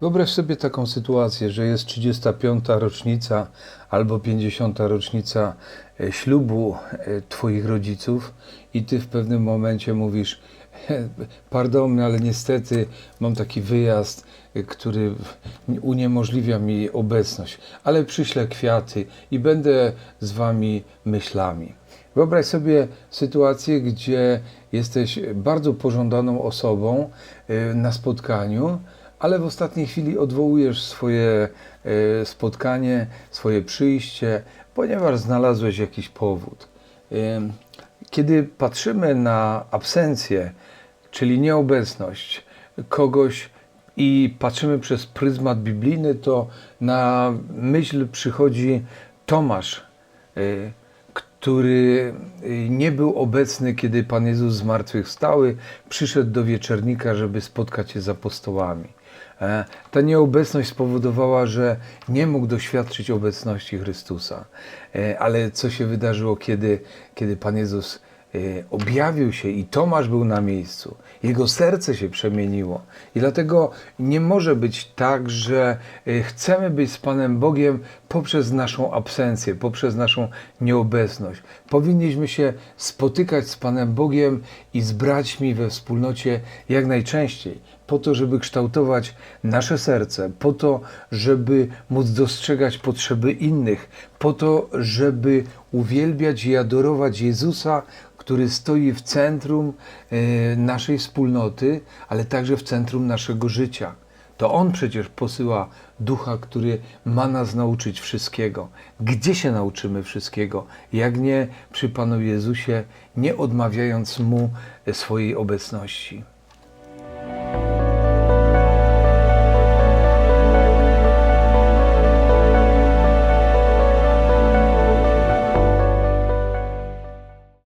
Wyobraź sobie taką sytuację, że jest 35. rocznica albo 50. rocznica e, ślubu e, Twoich rodziców i Ty w pewnym momencie mówisz pardon, ale niestety mam taki wyjazd, e, który uniemożliwia mi obecność, ale przyślę kwiaty i będę z Wami myślami. Wyobraź sobie sytuację, gdzie jesteś bardzo pożądaną osobą na spotkaniu, ale w ostatniej chwili odwołujesz swoje e, spotkanie, swoje przyjście, ponieważ znalazłeś jakiś powód. Em, Kiedy patrzymy na absencję, czyli nieobecność kogoś i patrzymy przez pryzmat biblijny, to na myśl przychodzi Tomasz, e, który nie był obecny, kiedy Pan Jezus zmartwychwstały, przyszedł do wieczernika, żeby spotkać się z apostołami. E, Ta nieobecność spowodowała, że nie mógł doświadczyć obecności Chrystusa. E, Ale co się wydarzyło, kiedy, kiedy Pan Jezus e, objawił się i Tomasz był na miejscu? Jego serce się przemieniło. I dlatego nie może być tak, że chcemy być z Panem Bogiem poprzez naszą absencję, poprzez naszą nieobecność. Powinniśmy się spotykać z Panem Bogiem i z braćmi we wspólnocie jak najczęściej, po to, żeby kształtować nasze serce, po to, żeby móc dostrzegać potrzeby innych, po to, żeby uwielbiać i adorować Jezusa, który stoi w centrum e, naszej wspólnoty, ale także w centrum naszego życia. To On przecież posyła ducha, który ma nas nauczyć wszystkiego. Gdzie się nauczymy wszystkiego? Jak nie przy Panu Jezusie, nie odmawiając Mu swojej obecności.